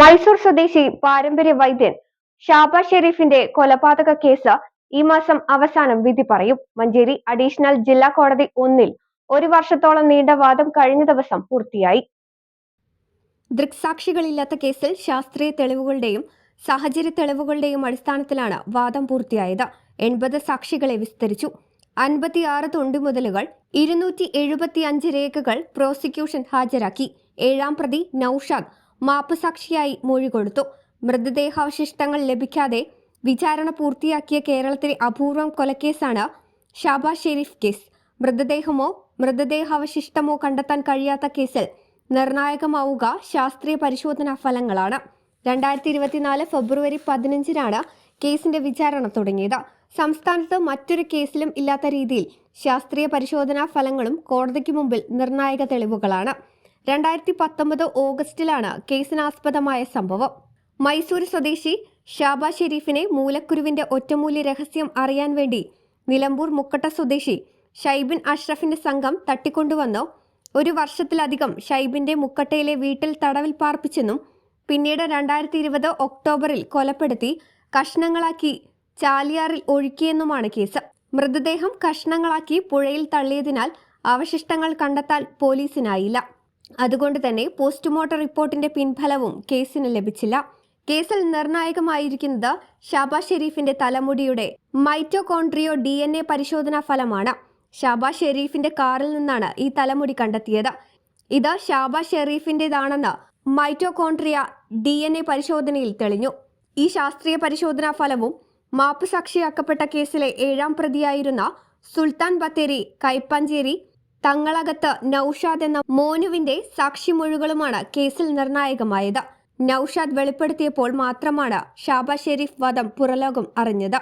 Mysore സ്വദേശി പാരമ്പര്യ വൈദ്യൻ ഷാബാ ഷെരീഫിന്റെ കൊലപാതക കേസ് ഈ മാസം അവസാനം വിധി പറയും. മഞ്ചേരി അഡീഷണൽ ജില്ലാ കോടതി ഒന്നിൽ ഒരു വർഷത്തോളം നീണ്ട വാദം കഴിഞ്ഞ ദിവസം പൂർത്തിയായി. ദൃക്സാക്ഷികളില്ലാത്ത കേസിൽ ശാസ്ത്രീയ തെളിവുകളുടെയും സാഹചര്യ തെളിവുകളുടെയും അടിസ്ഥാനത്തിലാണ് വാദം പൂർത്തിയായത്. എൺപത് സാക്ഷികളെ വിസ്തരിച്ചു. അൻപത്തിയാറ് തൊണ്ടുമുതലുകൾ ഇരുന്നൂറ്റി എഴുപത്തി അഞ്ച് രേഖകൾ പ്രോസിക്യൂഷൻ ഹാജരാക്കി. ഏഴാം പ്രതി നൌഷാദ് മാപ്പുസാക്ഷിയായി മൊഴി കൊടുത്തു. മൃതദേഹാവശിഷ്ടങ്ങൾ ലഭിക്കാതെ വിചാരണ പൂർത്തിയാക്കിയ കേരളത്തിലെ അപൂർവം കൊലക്കേസാണ് ഷാബാസ് ഷെരീഫ് കേസ്. മൃതദേഹമോ മൃതദേഹാവശിഷ്ടമോ കണ്ടെത്താൻ കഴിയാത്ത കേസിൽ നിർണായകമാവുക ശാസ്ത്രീയ പരിശോധനാ ഫലങ്ങളാണ്. രണ്ടായിരത്തി ഇരുപത്തിനാല് ഫെബ്രുവരി പതിനഞ്ചിനാണ് കേസിന്റെ വിചാരണ തുടങ്ങിയത്. സംസ്ഥാനത്ത് മറ്റൊരു കേസിലും ഇല്ലാത്ത രീതിയിൽ ശാസ്ത്രീയ പരിശോധനാ ഫലങ്ങളും കോടതിക്ക് മുമ്പിൽ നിർണായക തെളിവുകളാണ്. രണ്ടായിരത്തി പത്തൊമ്പത് ഓഗസ്റ്റിലാണ് കേസിനാസ്പദമായ സംഭവം. മൈസൂർ സ്വദേശി ഷാബ ഷെരീഫിനെ മൂലക്കുരുവിന്റെ ഒറ്റമൂല്യ രഹസ്യം അറിയാൻ വേണ്ടി നിലമ്പൂർ മുക്കട്ട സ്വദേശി ഷൈബിൻ അഷ്റഫിന്റെ സംഘം തട്ടിക്കൊണ്ടുവന്നു. ഒരു വർഷത്തിലധികം ഷൈബിന്റെ മുക്കട്ടയിലെ വീട്ടിൽ തടവിൽ പാർപ്പിച്ചെന്നും പിന്നീട് രണ്ടായിരത്തി ഇരുപത് ഒക്ടോബറിൽ കൊലപ്പെടുത്തി കഷ്ണങ്ങളാക്കി ചാലിയാറിൽ ഒഴുക്കിയെന്നുമാണ് കേസ്. മൃതദേഹം കഷ്ണങ്ങളാക്കി പുഴയിൽ തള്ളിയതിനാൽ അവശിഷ്ടങ്ങൾ കണ്ടെത്താൻ പോലീസിനായില്ല. അതുകൊണ്ട് തന്നെ പോസ്റ്റ്മോർട്ടം റിപ്പോർട്ടിന്റെ പിൻഫലവും കേസിന് ലഭിച്ചില്ല. കേസിൽ നിർണായകമായിരിക്കുന്നത് ഷാബാ ഷെരീഫിന്റെ തലമുടിയുടെ മൈറ്റോകോൺട്രിയോ ഡി എൻ എ പരിശോധനാ ഫലമാണ്. ഷാബാ ഷെരീഫിന്റെ കാറിൽ നിന്നാണ് ഈ തലമുടി കണ്ടെത്തിയത്. ഇത് ഷാബാ ഷെരീഫിന്റേതാണെന്ന് മൈറ്റോകോൺട്രിയ ഡി എൻ എ പരിശോധനയിൽ തെളിഞ്ഞു. ഈ ശാസ്ത്രീയ പരിശോധനാ ഫലവും മാപ്പ് സാക്ഷിയാക്കപ്പെട്ട കേസിലെ ഏഴാം പ്രതിയായിരുന്ന സുൽത്താൻ ബത്തേരി കൈപ്പഞ്ചേരി തങ്ങളകത്ത് നൌഷാദ് എന്ന മോനുവിന്റെ സാക്ഷിമൊഴികളുമാണ് കേസിൽ നിർണായകമായത്. നൌഷാദ് വെളിപ്പെടുത്തിയപ്പോൾ മാത്രമാണ് ഷാബ ഷെരീഫ് വധം പുറലോകം അറിഞ്ഞത്.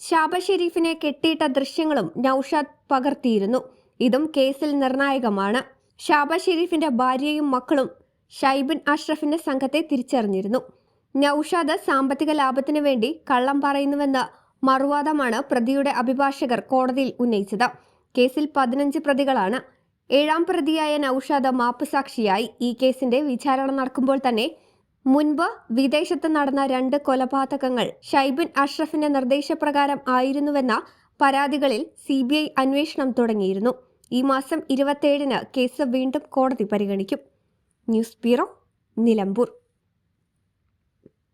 ഷാബ ഷെരീഫിനെ കെട്ടിയിട്ട ദൃശ്യങ്ങളും നൌഷാദ് പകർത്തിയിരുന്നു. ഇതും കേസിൽ നിർണായകമാണ്. ഷാബ ഷെരീഫിന്റെ ഭാര്യയും മക്കളും ഷൈബിൻ അഷ്റഫിന്റെ സംഘത്തെ തിരിച്ചറിഞ്ഞിരുന്നു. നൌഷാദ് സാമ്പത്തിക ലാഭത്തിനു വേണ്ടി കള്ളം പറയുന്നുവെന്ന മറുവാദമാണ് പ്രതിയുടെ അഭിഭാഷകർ കോടതിയിൽ ഉന്നയിച്ചത്. കേസിൽ പതിനഞ്ച് പ്രതികളാണ്. ഏഴാം പ്രതിയായ നൌഷാദ് മാപ്പുസാക്ഷിയായി ഈ കേസിന്റെ വിചാരണ നടക്കുമ്പോൾ തന്നെ മുൻപ് വിദേശത്ത് നടന്ന രണ്ട് കൊലപാതകങ്ങൾ ഷൈബിൻ അഷ്റഫിന്റെ നിർദ്ദേശപ്രകാരം ആയിരുന്നുവെന്ന പരാതികളിൽ സി ബി ഐ അന്വേഷണം തുടങ്ങിയിരുന്നു. ഈ മാസം ഇരുപത്തിയേഴിന് കേസ് വീണ്ടും കോടതി പരിഗണിക്കും. News bureau Nilambur.